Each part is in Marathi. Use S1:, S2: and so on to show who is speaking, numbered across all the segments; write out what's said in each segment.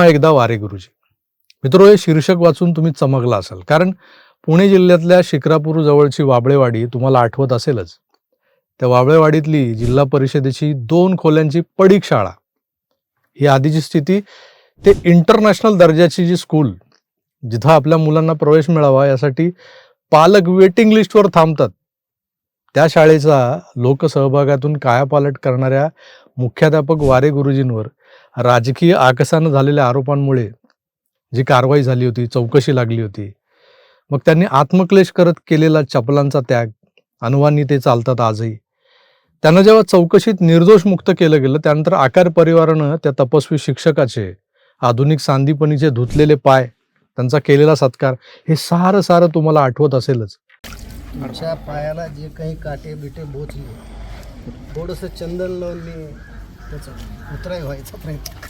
S1: पुन्हा एकदा वारे गुरुजी. मित्रो हे शीर्षक वाचून तुम्ही चमकला असाल. कारण पुणे जिल्ह्यातल्या शिक्रापूर जवळची वाबळेवाडी तुम्हाला आठवत असेलच. त्या वाबळेवाडीतली जिल्हा परिषदेची दोन खोल्यांची पडीक शाळा. ही आधीची स्थिती ते इंटरनॅशनल दर्जाची जी स्कूल जिथं आपल्या मुलांना प्रवेश मिळावा यासाठी पालक वेटिंग लिस्टवर थांबतात. त्या शाळेचा लोकसहभागातून कायापालट करणाऱ्या मुख्याध्यापक वारे गुरुजींवर राजकीय आकसानं झालेल्या आरोपांमुळे जी कारवाई झाली होती चौकशी लागली होती मग त्यांनी आत्मक्लेश करत केलेला चपलांचा त्याग अनुवानी ते चालतात आजही. त्यांना जेव्हा चौकशीत निर्दोष मुक्त केलं गेलं त्यानंतर आकार परिवारानं त्या तपस्वी शिक्षकाचे आधुनिक सांदीपणीचे धुतलेले पाय त्यांचा केलेला सत्कार हे सारं सारं तुम्हाला आठवत असेलच.
S2: तुमच्या पायाला जे काही काटे बिटे बोचले थोडंसं चंदन लावून मी त्याचा उतराय व्हायचा प्रयत्न.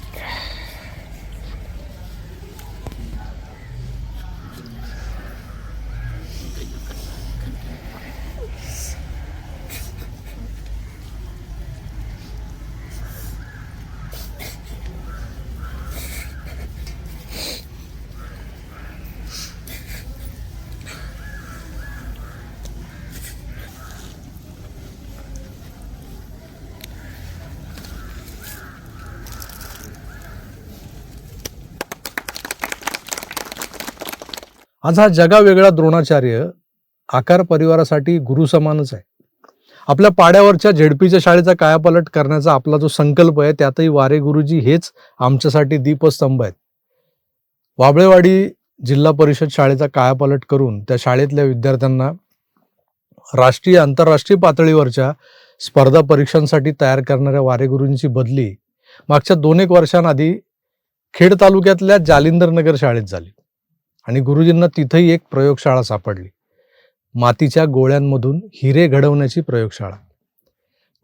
S1: आज हा जगा वेगळा द्रोणाचार्य आकार परिवारासाठी गुरु समानच आहे. आपल्या पाड्यावरच्या झेडपीच्या शाळेचा कायापालट करण्याचा आपला जो संकल्प आहे त्यातही वारे गुरुजी हेच आमच्यासाठी दीपस्तंभ आहेत. वाबळेवाडी जिल्हा परिषद शाळेचा कायापालट करून त्या शाळेतल्या विद्यार्थ्यांना राष्ट्रीय आंतरराष्ट्रीय पातळीवरच्या स्पर्धा परीक्षांसाठी तयार करणाऱ्या वारे गुरुंची बदली मागच्या दोन एक वर्षांआधी खेड तालुक्यातल्या जालिंदर नगर शाळेत झाली. आणि गुरुजींना तिथंही एक प्रयोगशाळा सापडली. मातीच्या गोळ्यांमधून हिरे घडवण्याची प्रयोगशाळा.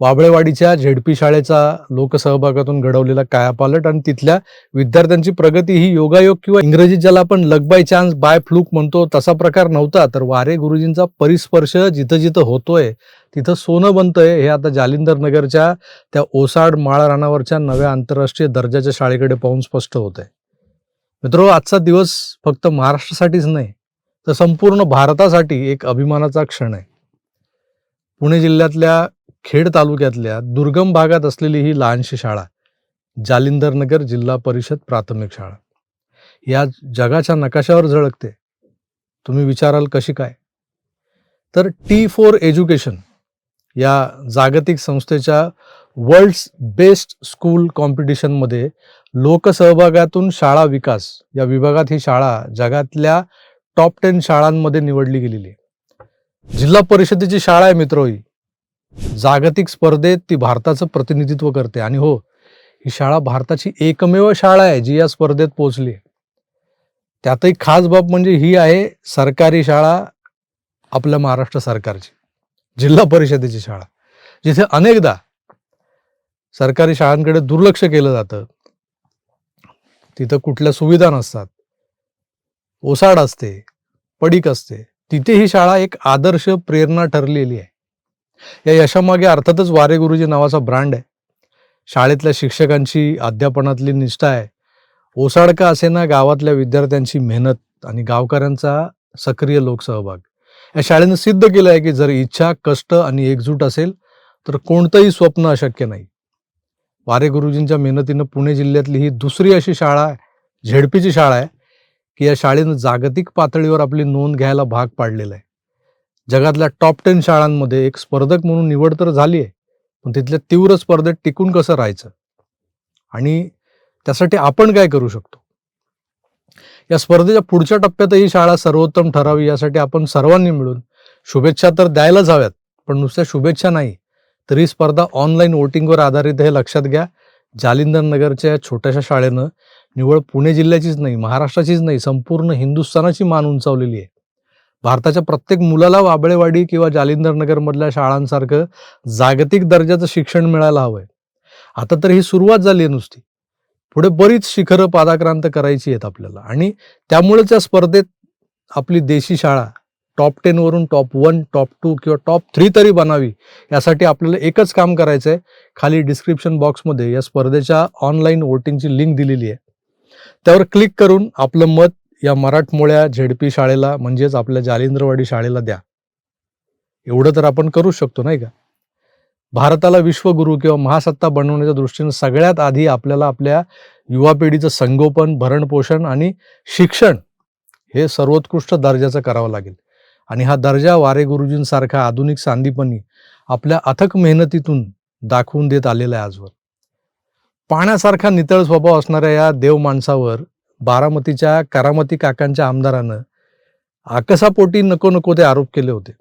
S1: वाबळेवाडीच्या झेडपी शाळेचा लोकसहभागातून घडवलेला कायापालट आणि तिथल्या विद्यार्थ्यांची प्रगती ही योगायोग किंवा इंग्रजीत ज्याला आपण luck by chance by fluke म्हणतो तसा प्रकार नव्हता. तर वारे गुरुजींचा परिस्पर्श जिथं जिथं होतोय तिथं सोनं बनतंय हे आता जालिंदर नगरच्या त्या ओसाड माळा रानावरच्या नव्या आंतरराष्ट्रीय दर्जाच्या शाळेकडे पाहून स्पष्ट होत आहे मित्रो आजचा दिवस फक्त महाराष्ट्रासाठीच नाही तर संपूर्ण भारतासाठी एक अभिमानाचा क्षण आहे. पुणे जिल्ह्यातल्या खेड तालुक्यातल्या दुर्गम भागात असलेली ही लहानशी शाळा जालिंदर नगर जिल्हा परिषद प्राथमिक शाळा. या जगाच्या नकाशावर झळकते. तुम्ही विचाराल कशी काय? तर टी फोर एज्युकेशन या जागतिक संस्थेच्या वर्ल्ड्स बेस्ट स्कूल कॉम्पिटिशनमध्ये लोकसहभागातून शाळा विकास या विभागात ही शाळा जगातल्या टॉप टेन शाळांमध्ये निवडली गेलेली आहे. जिल्हा परिषदेची शाळा आहे मित्र ही. जागतिक स्पर्धेत ती भारताचं प्रतिनिधित्व करते. आणि हो ही शाळा भारताची एकमेव शाळा आहे जी या स्पर्धेत पोहोचली आहे. त्यातही खास बाब म्हणजे ही आहे सरकारी शाळा आपल्या महाराष्ट्र सरकारची जिल्हा परिषदेची शाळा. जिथे अनेकदा सरकारी शाळांकडे दुर्लक्ष केलं जातं. तिथं कुठल्या सुविधा नसतात. ओसाड असते पडीक असते तिथे ही शाळा एक आदर्श प्रेरणा ठरलेली आहे. या यशामागे अर्थातच वारे गुरुजी नावाचा ब्रँड आहे. शाळेतल्या शिक्षकांची अध्यापनातली निष्ठा आहे. ओसाड का असेना गावातल्या विद्यार्थ्यांची मेहनत आणि गावकऱ्यांचा सक्रिय लोकसहभाग. या शाळेनं सिद्ध केलं आहे की जर इच्छा कष्ट आणि एकजूट असेल तर कोणतंही स्वप्न अशक्य नाही. वारे गुरुजींच्या मेहनतीनं पुणे जिल्ह्यातली ही दुसरी अशी शाळा आहे झेडपीची शाळा आहे की या शाळेनं जागतिक पातळीवर आपली नोंद घ्यायला भाग पाडलेला आहे. जगातल्या टॉप टेन शाळांमध्ये एक स्पर्धक म्हणून निवड तर झाली आहे पण तिथल्या तीव्र स्पर्धेत टिकून कसं राहायचं? आणि त्यासाठी आपण काय करू शकतो? या स्पर्धेच्या पुढच्या टप्प्यात ही शाळा सर्वोत्तम ठरावी यासाठी आपण सर्वांनी मिळून शुभेच्छा तर द्यायलाच हव्यात पण नुसत्या शुभेच्छा नाही. तर ही स्पर्धा ऑनलाईन वोटिंगवर आधारित हे लक्षात घ्या. जालिंदर नगरच्या या छोट्याशा शाळेनं निवळ पुणे जिल्ह्याचीच नाही महाराष्ट्राचीच नाही संपूर्ण हिंदुस्थानाची मान उंचावलेली आहे. भारताच्या प्रत्येक मुलाला वाबळेवाडी किंवा जालिंदर नगरमधल्या शाळांसारखं जागतिक दर्जाचं शिक्षण मिळायला हवंय. आता तर ही सुरुवात झाली आहे नुसती. पुढे बरीच शिखरं पादाक्रांत करायची आहेत आपल्याला. आणि त्यामुळेच या स्पर्धेत आपली देशी शाळा टॉप टेन वरून टॉप वन टॉप टू किंवा टॉप थ्री तरी बनावी. यासाठी आपल्याला एकच काम करायचं आहे खाली डिस्क्रिप्शन बॉक्समध्ये या स्पर्धेच्या ऑनलाईन वोटिंगची लिंक दिलेली आहे. त्यावर क्लिक करून आपलं मत या मराठमोळ्या झेडपी शाळेला म्हणजेच आपल्या जालिंद्रवाडी शाळेला द्या. एवढं तर आपण करू शकतो नाही का? भारताला विश्वगुरू किंवा महासत्ता बनवण्याच्या दृष्टीने सगळ्यात आधी आपल्याला आपल्या युवा पिढीचं संगोपन भरणपोषण आणि शिक्षण हे सर्वोत्कृष्ट दर्जाचं करावं लागेल. आणि हा दर्जा वारे गुरुजींसारखा आधुनिक सांदीपणी आपल्या अथक मेहनतीतून दाखवून देत आलेला आहे आजवर. पाण्यासारखा नितळ स्वभाव असणाऱ्या या देव माणसावर बारामतीच्या करामती काकांच्या आमदारानं आकसापोटी नको नको ते आरोप केले होते.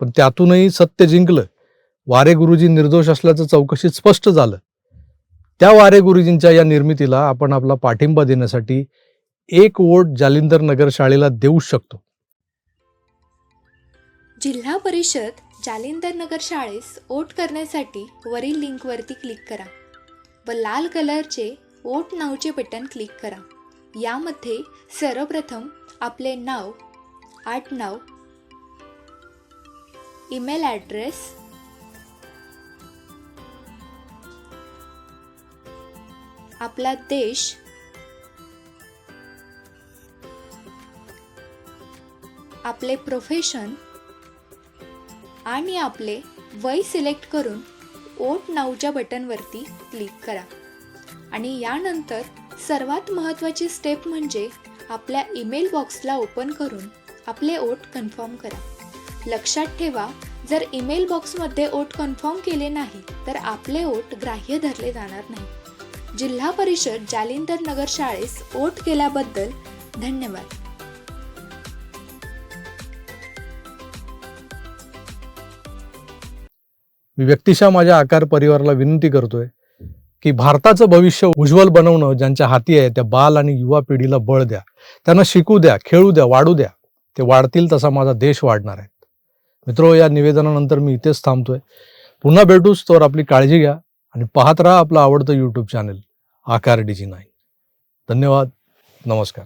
S1: पण त्यातूनही सत्य जिंकलं. वारे गुरुजी निर्दोष असल्याचं चौकशीत स्पष्ट झालं. त्या वारे गुरुजींच्या या निर्मितीला आपण आपला पाठिंबा देण्यासाठी एक वोट जालिंदर नगर शाळेला देऊ शकतो.
S3: जिल्हा परिषद जालिंदर नगर शाळेस वोट करण्यासाठी वरील लिंकवरती क्लिक करा व लाल कलरचे वोट नावचे बटन क्लिक करा. यामध्ये सर्वप्रथम आपले नाव आडनाव ईमेल ॲड्रेस आपला देश आपले प्रोफेशन आणि आपले वय सिलेक्ट करून ओट नाऊच्या बटनवरती क्लिक करा. आणि यानंतर सर्वात महत्त्वाची स्टेप म्हणजे आपल्या ईमेल बॉक्सला ओपन करून आपले ओट कन्फर्म करा. लक्षात ठेवा जर ईमेल बॉक्समध्ये ओट कन्फर्म केले नाही तर आपले ओट ग्राह्य धरले जाणार नाही. जिल्हा परिषद जालिंदर नगर शाळेस ओट केल्याबद्दल धन्यवाद.
S1: मी व्यक्तिशः माझ्या आकार परिवाराला विनंती करतोय की भारताचं भविष्य उज्ज्वल बनवणं ज्यांच्या हाती आहे त्या बाल आणि युवा पिढीला बळ द्या. त्यांना शिकू द्या खेळू द्या वाढू द्या. ते वाढतील तसा माझा देश वाढणार आहे. मित्रो या निवेदनानंतर मी इथेच थांबतोय. पुन्हा भेटूच तर आपली काळजी घ्या आणि पाहत राहा आपलं आवडतं YouTube channel Aakar DG nine धन्यवाद. नमस्कार.